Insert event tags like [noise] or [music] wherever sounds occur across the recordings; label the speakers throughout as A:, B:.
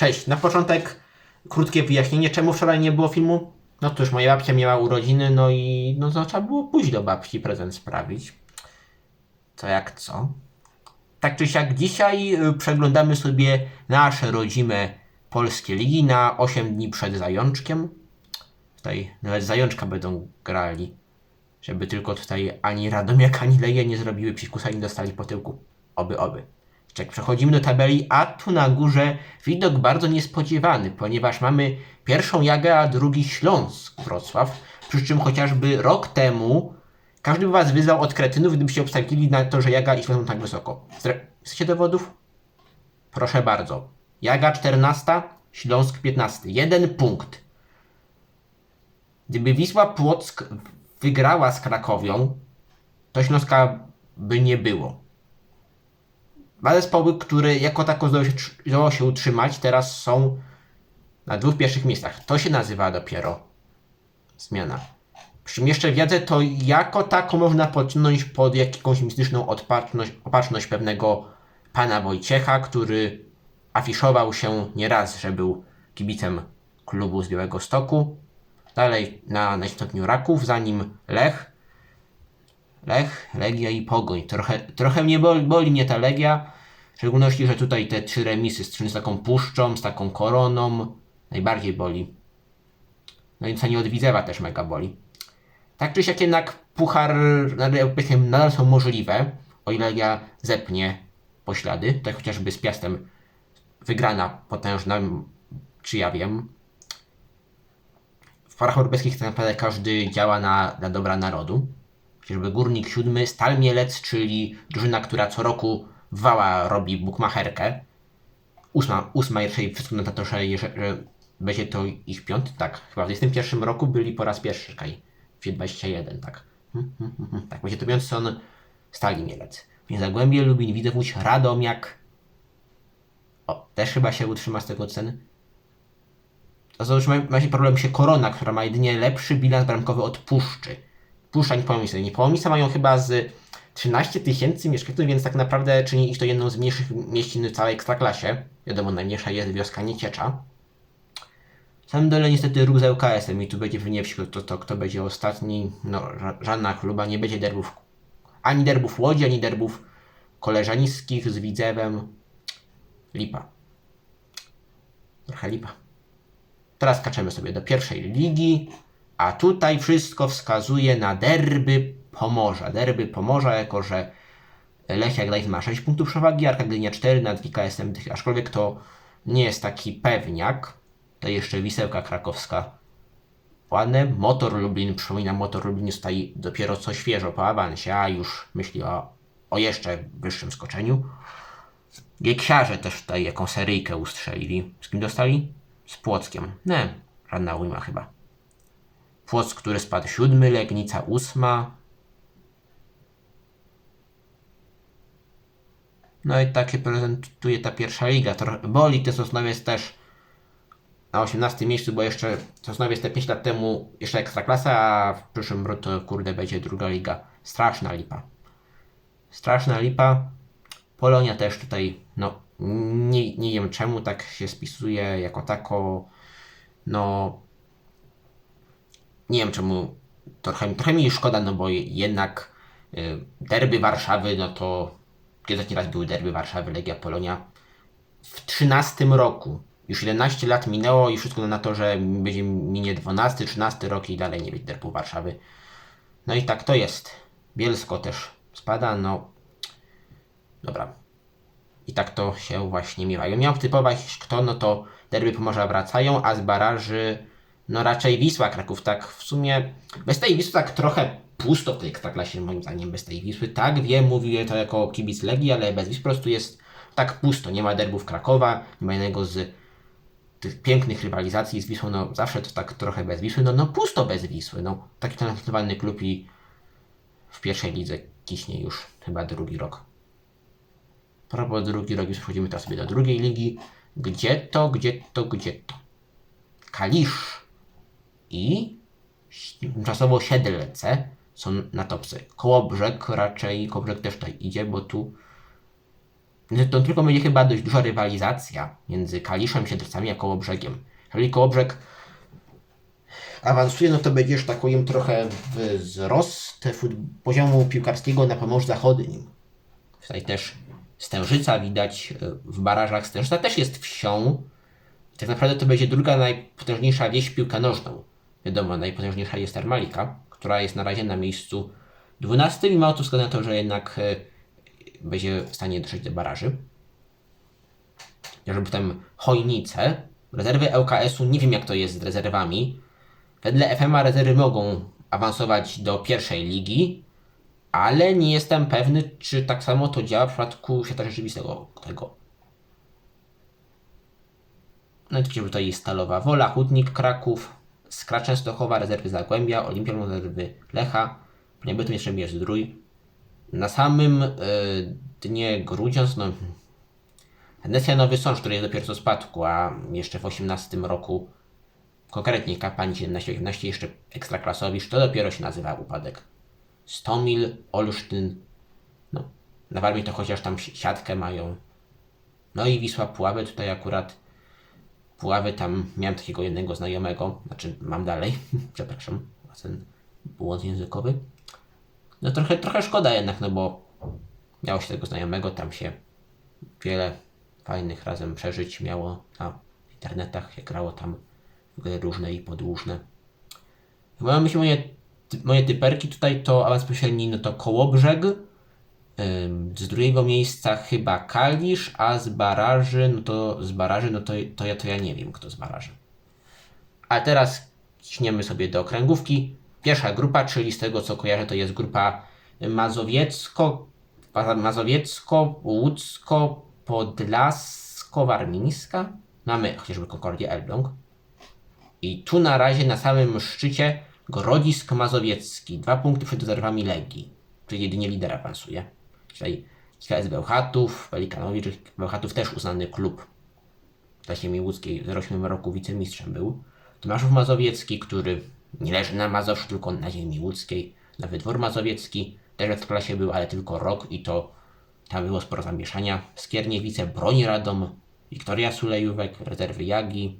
A: Cześć, na początek krótkie wyjaśnienie, czemu wczoraj nie było filmu. No cóż, moja babcia miała urodziny, no i no to trzeba było pójść do babci prezent sprawić. Co jak co. Tak czy siak, dzisiaj y, przeglądamy sobie nasze rodzime polskie ligi na 8 dni przed zajączkiem. Tutaj nawet zajączka będą grali. Żeby tylko tutaj ani Radomiak, ani Legia nie zrobiły psikusa i nie dostali po tyłku. Oby, oby. Jak przechodzimy do tabeli, a tu na górze widok bardzo niespodziewany, ponieważ mamy pierwszą Jagę, a drugi Śląsk Wrocław. Przy czym chociażby rok temu każdy by was wyzwał od kretynów, gdybyście obstawili na to, że Jaga i Śląsk są tak wysoko. Chcecie dowodów? Proszę bardzo. Jaga 14, Śląsk 15. Jeden punkt. Gdyby Wisła Płock wygrała z Krakowią, to Śląska by nie było. Dwa zespoły, które jako tako zdołały się, utrzymać, teraz są na dwóch pierwszych miejscach. To się nazywa dopiero zmiana. Przy czym jeszcze wiedzę, to jako tako można podciągnąć pod jakąś mistyczną odpatrzność, opatrzność pewnego pana Wojciecha, który afiszował się nieraz, że był kibicem klubu z Białego Stoku. Dalej na, na stopniu Raków, za nim Lech, Lech, Legia i Pogoń. Trochę, trochę mnie boli, boli mnie ta Legia, w szczególności, że tutaj te trzy remisy z, z taką puszczą, z taką koroną, najbardziej boli. No i co nie od też mega boli. Tak czy siak jednak puchar nadal, są możliwe, o ile Legia zepnie poślady. Tutaj chociażby z Piastem wygrana potężna, czy ja wiem. W parach europejskich tak naprawdę każdy działa na, na dobra narodu. Chociażby Górnik siódmy, Stal Mielec, czyli drużyna, która co roku wała robi bukmacherkę. Ósma, ósma raczej wszystko na to, że, że, będzie to ich piąty, tak. Chyba w 21 roku byli po raz pierwszy, czekaj. W 21, tak. Hmm, hmm, hmm, hmm. Tak, będzie to Johnson, Stali Mielec. Zagłębie, Lubin, Widzew, Łódź, Radomiak. O, też chyba się utrzyma z tego cen. To załóż ma, ma się problem się Korona, która ma jedynie lepszy bilans bramkowy od Puszczy. Puszcza nie Połomice. Nie Połomice mają chyba z 13 tysięcy mieszkańców, więc tak naprawdę czyni ich to jedną z mniejszych mieścin w całej ekstraklasie. Wiadomo, najmniejsza jest wioska Nieciecza. W samym dole niestety ruch z ŁKS-em i tu będzie w wsi, to, to kto będzie ostatni. No, ża- żadna chluba, nie będzie derbów. Ani derbów Łodzi, ani derbów koleżaniskich z Widzewem. Lipa. Trochę lipa. Teraz skaczemy sobie do pierwszej ligi, a tutaj wszystko wskazuje na derby Pomorza. Derby Pomorza, jako że Lechia Gdańsk ma 6 punktów przewagi, Arka Gdynia 4 nad GKS-em, Tych- aczkolwiek to nie jest taki pewniak. To jeszcze Wisełka Krakowska. Ładne. Motor Lublin, przypominam, Motor Lublin jest tutaj dopiero co świeżo po awansie, a już myśli o, o jeszcze wyższym skoczeniu. Gieksiarze też tutaj jaką seryjkę ustrzelili. Z kim dostali? Z Płockiem. Nie, żadna ujma chyba. Płock, który spadł siódmy, Legnica ósma. No i tak się prezentuje ta pierwsza liga. Trochę boli te Sosnowiec też na 18 miejscu, bo jeszcze Sosnowiec te 5 lat temu jeszcze ekstraklasa, a w przyszłym roku to kurde będzie druga liga. Straszna lipa. Straszna lipa. Polonia też tutaj, no nie, nie wiem czemu tak się spisuje jako tako. No nie wiem czemu trochę, trochę mi szkoda, no bo jednak y, derby Warszawy, no to kiedy ostatni raz były derby Warszawy, Legia Polonia? W 13 roku. Już 11 lat minęło i wszystko na to, że będzie minie 12, 13 rok i dalej nie będzie derbu Warszawy. No i tak to jest. Bielsko też spada, no dobra. I tak to się właśnie miewa. Ja miał typować kto, no to derby Pomorza wracają, a z baraży no raczej Wisła Kraków. Tak w sumie bez tej Wisły tak trochę pusto w tej ekstraklasie moim zdaniem bez tej Wisły. Tak wiem, mówię to jako kibic Legii, ale bez Wisły po prostu jest tak pusto. Nie ma derbów Krakowa, nie ma jednego z tych pięknych rywalizacji z Wisłą, no zawsze to tak trochę bez Wisły, no, no pusto bez Wisły, no taki talentowany klub i w pierwszej lidze kiśnie już chyba drugi rok. Propos drugi rok, już przechodzimy teraz sobie do drugiej ligi. Gdzie to, gdzie to, gdzie to? Kalisz i tymczasowo Siedlce są na topce. Kołobrzeg raczej, Kołobrzeg też tutaj idzie, bo tu No to tylko będzie chyba dość duża rywalizacja między Kaliszem, Siedlcami a Kołobrzegiem. Jeżeli Kołobrzeg awansuje, no to będziesz tak powiem trochę wzrost poziomu piłkarskiego na Pomorzu Zachodnim. Tutaj też Stężyca widać e, w barażach. Stężyca też jest wsią. Tak naprawdę to będzie druga najpotężniejsza wieś w piłkę nożną. Wiadomo, najpotężniejsza jest Armalika, która jest na razie na miejscu 12 i ma to wskazać na to, że jednak e, będzie w stanie dotrzeć do baraży. Żeby potem Chojnice, rezerwy ŁKS-u, nie wiem jak to jest z rezerwami. Wedle FMA rezerwy mogą awansować do pierwszej ligi, ale nie jestem pewny, czy tak samo to działa w przypadku świata rzeczywistego tego. No i oczywiście tutaj jest Stalowa Wola, Hutnik Kraków, Skra Częstochowa, rezerwy Zagłębia, Olimpią rezerwy Lecha, Pniebytum jeszcze jest Zdrój. Na samym y, dnie Grudziądz, no Wenecja Nowy Sącz, który jest dopiero co spadku, a jeszcze w 18 roku konkretnie Kapani 17-18 jeszcze Ekstraklasowisz, to dopiero się nazywa upadek. Stomil, Olsztyn, no, na Warmii to chociaż tam si- siatkę mają. No i Wisła Puławy, tutaj akurat Puławy tam miałem takiego jednego znajomego, znaczy mam dalej, [laughs] przepraszam, za ten błąd językowy. No trochę, trochę szkoda jednak, no bo miało się tego znajomego, tam się wiele fajnych razem przeżyć miało na internetach, się grało tam w różne i podłużne. Moje, ty- moje typerki tutaj to awans pośredni, no to Kołobrzeg, z drugiego miejsca chyba Kalisz, a z baraży, no to z baraży, no to, to, ja, to ja nie wiem kto z baraży. A teraz śniemy sobie do okręgówki. Pierwsza grupa, czyli z tego co kojarzę, to jest grupa Mazowiecko, Mazowiecko, Łódzko, Podlasko, Warmińska. Mamy chociażby Concordia Elbląg. I tu na razie na samym szczycie Grodzisk Mazowiecki. Dwa punkty przed rezerwami Legii. Czyli jedynie lider awansuje. Czyli KS Bełchatów, Pelikanowicz, Bełchatów też uznany klub dla ziemi łódzkiej. W 08 roku wicemistrzem był. Tomaszów Mazowiecki, który nie leży na Mazowszu, tylko na ziemi łódzkiej. Nowy Dwór Mazowiecki też w klasie był, ale tylko rok i to tam było sporo zamieszania. Skierniewice, Broń Radom, Wiktoria Sulejówek, rezerwy Jagi,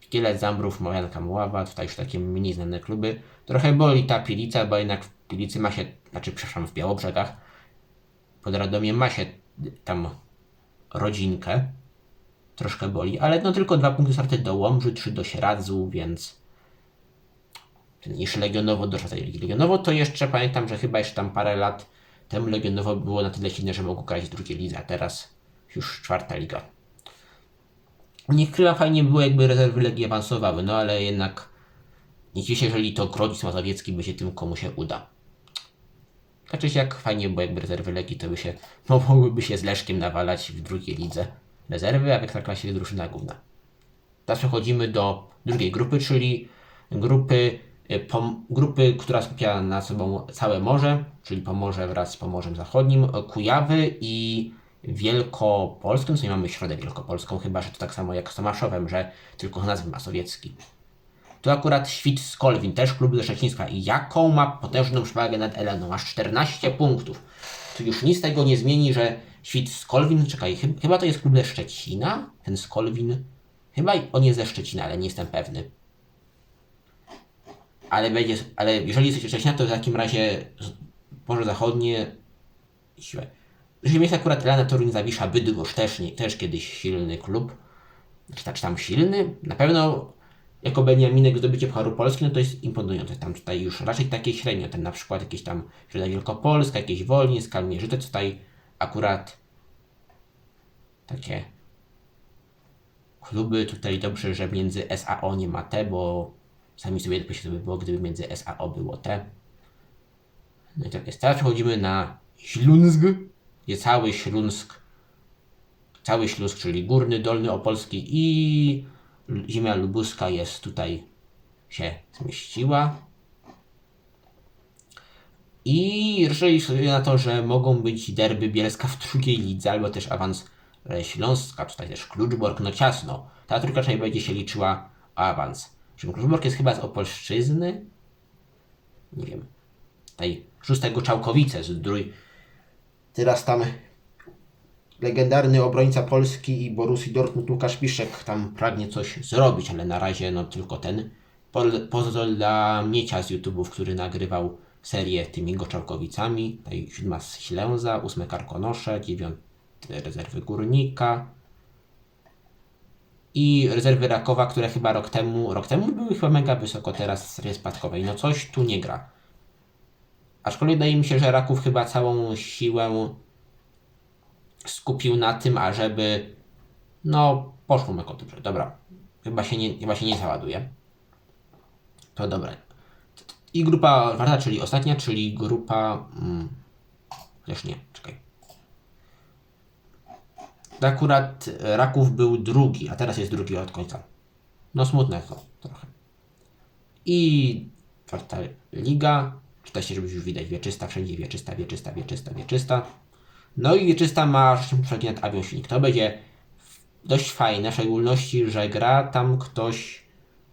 A: Szkielet Zambrów, Mojanka Muława, tutaj już takie mniej znane kluby. Trochę boli ta Pilica, bo jednak w Pilicy ma się, znaczy przepraszam, w Białobrzegach, pod Radomiem ma się tam rodzinkę. Troszkę boli, ale no tylko dwa punkty starte do Łomży, trzy do Sieradzu, więc niż Legionowo tej ligi. Legionowo to jeszcze pamiętam, że chyba jeszcze tam parę lat temu Legionowo było na tyle silne, że mogło grać w drugiej lidze, a teraz już czwarta liga. Nie chyba fajnie było, jakby rezerwy Legii awansowały, no ale jednak nie się, jeżeli to Grodzisk Mazowiecki by się tym komu się uda. Tak czy siak fajnie, bo jakby rezerwy Legii to by się, no, mogłyby się z Leszkiem nawalać w drugiej lidze rezerwy, a w Ekstraklasie drużyna główna. Teraz przechodzimy do drugiej grupy, czyli grupy, y, pom, grupy, która skupia na sobą całe morze, czyli Pomorze wraz z Pomorzem Zachodnim, y, Kujawy i Wielkopolską, co nie mamy Środę Wielkopolską, chyba że to tak samo jak z Tomaszowem, że tylko nazwy masowiecki. Tu akurat Świt z Kolwin, też klub ze Szczecińska. I jaką ma potężną przewagę nad Eleną? Aż 14 punktów. Tu już nic tego nie zmieni, że Świt z Kolwin, czekaj, chy- chyba to jest klub ze Szczecina? Ten z Kolwin? Chyba on jest ze Szczecina, ale nie jestem pewny. Ale będzie, ale jeżeli jesteś ze Szczecina, to w takim razie Morze Zachodnie, siłę. Jeżeli jest akurat Elana Toruń Zawisza, Bydgoszcz też, nie, też kiedyś silny klub. Czy, czy tam silny? Na pewno jako Beniaminek zdobycie Pucharu Polski, no to jest imponujące. Tam tutaj już raczej takie średnio, ten na przykład jakieś tam Środa Wielkopolska, jakieś Wolnie, Skalmierzyce, tutaj akurat takie kluby tutaj dobrze, że między SAO nie ma T, bo sami sobie myślę, by było, gdyby między SAO było T. No i tak jest. Teraz przechodzimy na Śląsk, gdzie cały Śląsk, cały Śląsk, czyli Górny, Dolny Opolski i ziemia lubuska jest tutaj się zmieściła. I jeżeli sobie na to, że mogą być derby Bielska w drugiej lidze, albo też awans e, Śląska, tutaj też Kluczbork, no ciasno. Ta trójka raczej będzie się liczyła awans. Czym Kluczbork jest chyba z Opolszczyzny? Nie wiem. Tutaj szóstego Czałkowice z drój. Teraz tam legendarny obrońca Polski i Borussii Dortmund Łukasz Piszek tam pragnie coś zrobić, ale na razie no tylko ten pozwól dla Miecia z YouTube'ów, który nagrywał serię tymi Goczałkowicami. Tutaj siódma z Ślęza, ósme Karkonosze, dziewiąte rezerwy Górnika i rezerwy Rakowa, które chyba rok temu, rok temu były chyba mega wysoko, teraz serii spadkowej. No coś tu nie gra. Aczkolwiek wydaje mi się, że Raków chyba całą siłę skupił na tym, ażeby no poszło mu jako dobrze. Dobra, chyba się nie, chyba się nie załaduje. To dobra. I grupa czwarta, czyli ostatnia, czyli grupa... Mm, chociaż nie, czekaj. Akurat Raków był drugi, a teraz jest drugi od końca. No smutne to trochę. I czwarta liga. Czyta się, żeby już widać wieczysta, wszędzie wieczysta, wieczysta, wieczysta, wieczysta. No i wieczysta ma 6 przewagi nad Avią Silnik. To będzie dość fajne, w szczególności, że gra tam ktoś.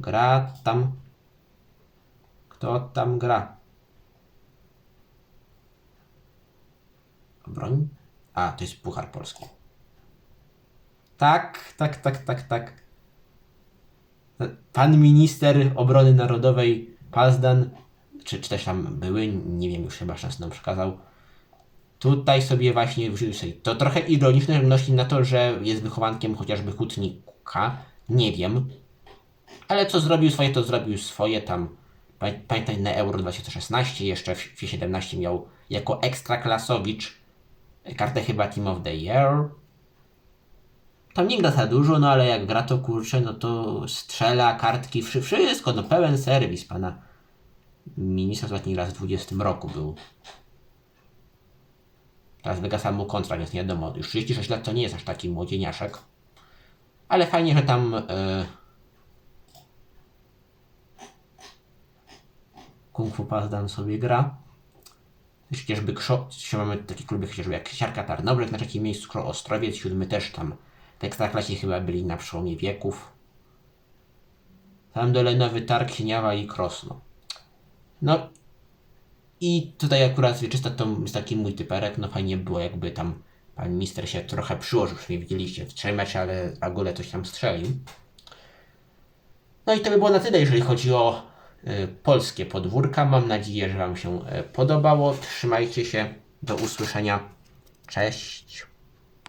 A: Gra tam. Kto tam gra? Broń? A, to jest Puchar Polski. Tak, tak, tak, tak, tak. Pan minister obrony narodowej Pazdan, czy, czy też tam były, nie wiem, już chyba szans nam przekazał. Tutaj sobie właśnie sobie. To trochę ironiczne, że na to, że jest wychowankiem chociażby hutnika. Nie wiem. Ale co zrobił swoje, to zrobił swoje tam. Pamię- Pamiętaj na Euro 2016 jeszcze w FIFA 17 miał jako ekstraklasowicz kartę chyba Team of the Year. Tam nie gra za dużo, no ale jak gra to kurczę, no to strzela, kartki, wszy- wszystko, no pełen serwis pana ministra ostatni raz w 20 roku był. Teraz wygasa mu kontrakt, więc nie wiadomo, już 36 lat to nie jest aż taki młodzieniaszek. Ale fajnie, że tam e, Kung Fu Pazdan sobie gra. Chociażby jeszcze mamy takie kluby chociażby jak Siarka Tarnobrzeg na trzecim miejscu, Krzo Ostrowiec, siódmy też tam w Ekstraklasie chyba byli na przełomie wieków. Tam dole Nowy Targ, Sieniawa i Krosno. No i tutaj akurat wieczysta to jest taki mój typerek, no fajnie było jakby tam pan minister się trochę przyłożył, przynajmniej widzieliście w trzech mecze, ale coś tam strzelił. No i to by było na tyle, jeżeli chodzi o y, polskie podwórka. Mam nadzieję, że Wam się y, podobało. Trzymajcie się. Do usłyszenia. Cześć.